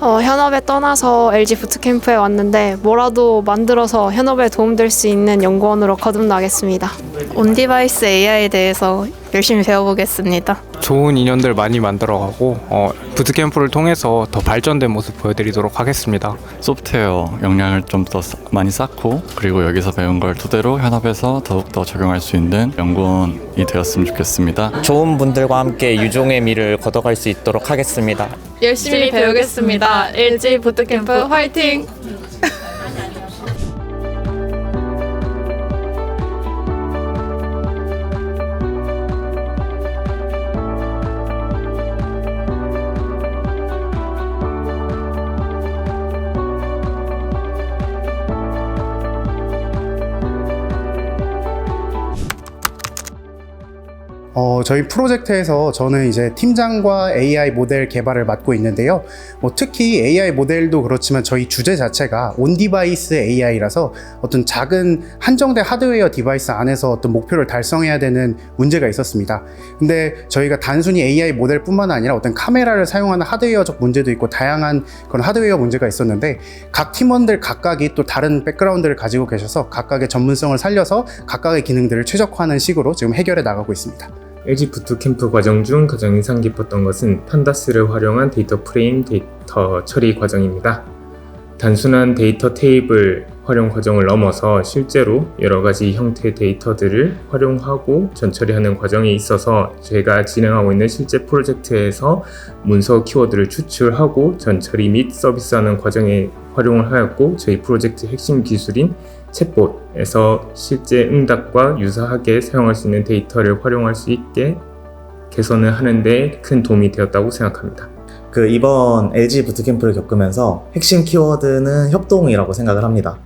현업에 떠나서 LG 부트캠프에 왔는데 뭐라도 만들어서 현업에 도움될 수 있는 연구원으로 거듭나겠습니다. 온디바이스 AI에 대해서 열심히 배워보겠습니다. 좋은 인연들 많이 만들어가고 어, 부트캠프를 통해서 더 발전된 모습 보여드리도록 하겠습니다. 소프트웨어 역량을 좀 더 많이 쌓고 그리고 여기서 배운 걸 토대로 현업에서 더욱더 적용할 수 있는 연구원이 되었으면 좋겠습니다. 좋은 분들과 함께 유종의 미를 걷어갈 수 있도록 하겠습니다. 열심히 배우겠습니다. LG 부트캠프 화이팅! 어, 저희 프로젝트에서 저는 이제 팀장과 AI 모델 개발을 맡고 있는데요. 뭐 특히 AI 모델도 그렇지만 저희 주제 자체가 온 디바이스 AI라서 어떤 작은 한정된 하드웨어 디바이스 안에서 어떤 목표를 달성해야 되는 문제가 있었습니다. 근데 저희가 단순히 AI 모델뿐만 아니라 어떤 카메라를 사용하는 하드웨어적 문제도 있고 다양한 그런 하드웨어 문제가 있었는데 각 팀원들 각각이 또 다른 백그라운드를 가지고 계셔서 각각의 전문성을 살려서 각각의 기능들을 최적화하는 식으로 지금 해결해 나가고 있습니다. LG 부트캠프 과정 중 가장 인상 깊었던 것은 판다스를 활용한 데이터 프레임 데이터 처리 과정입니다. 단순한 데이터 테이블 활용 과정을 넘어서 실제로 여러 가지 형태의 데이터들을 활용하고 전처리하는 과정에 있어서 제가 진행하고 있는 실제 프로젝트에서 문서 키워드를 추출하고 전처리 및 서비스하는 과정에 활용을 하였고 저희 프로젝트 핵심 기술인 챗봇에서 실제 응답과 유사하게 사용할 수 있는 데이터를 활용할 수 있게 개선을 하는데 큰 도움이 되었다고 생각합니다. 그 이번 LG 부트캠프를 겪으면서 핵심 키워드는 협동이라고 생각을 합니다.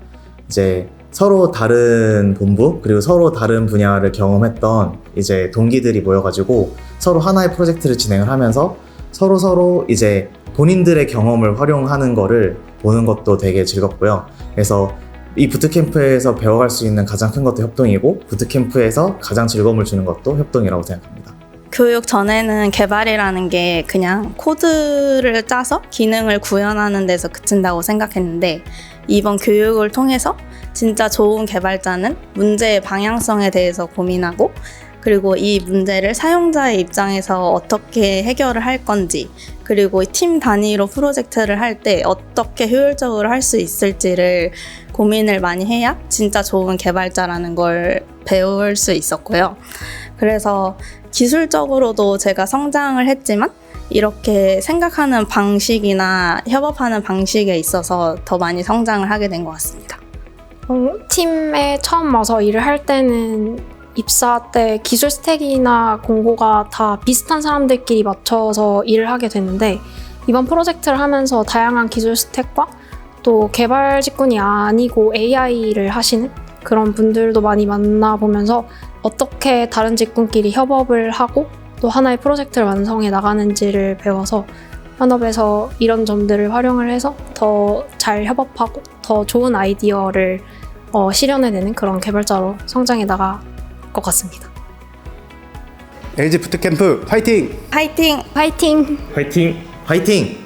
이제 서로 다른 본부 그리고 서로 다른 분야를 경험했던 이제 동기들이 모여가지고 서로 하나의 프로젝트를 진행을 하면서 서로 서로 이제 본인들의 경험을 활용하는 거를 보는 것도 되게 즐겁고요. 그래서 이 부트캠프에서 배워갈 수 있는 가장 큰 것도 협동이고 부트캠프에서 가장 즐거움을 주는 것도 협동이라고 생각합니다. 교육 전에는 개발이라는 게 그냥 코드를 짜서 기능을 구현하는 데서 그친다고 생각했는데 이번 교육을 통해서 진짜 좋은 개발자는 문제의 방향성에 대해서 고민하고 그리고 이 문제를 사용자의 입장에서 어떻게 해결을 할 건지 그리고 팀 단위로 프로젝트를 할 때 어떻게 효율적으로 할 수 있을지를 고민을 많이 해야 진짜 좋은 개발자라는 걸 배울 수 있었고요. 그래서 기술적으로도 제가 성장을 했지만 이렇게 생각하는 방식이나 협업하는 방식에 있어서 더 많이 성장을 하게 된 것 같습니다. 어, 팀에 처음 와서 일을 할 때는 입사 때 기술 스택이나 공고가 다 비슷한 사람들끼리 맞춰서 일을 하게 됐는데 이번 프로젝트를 하면서 다양한 기술 스택과 또 개발 직군이 아니고 AI를 하시는 그런 분들도 많이 만나보면서 어떻게 다른 직군끼리 협업을 하고 또 하나의 프로젝트를 완성해 나가는지를 배워서 현업에서 이런 점들을 활용을 해서 더 잘 협업하고 더 좋은 아이디어를 어, 실현해내는 그런 개발자로 성장해 나갈 것 같습니다. LG 부트캠프 파이팅! 파이팅! 파이팅! 화이팅! 화이팅!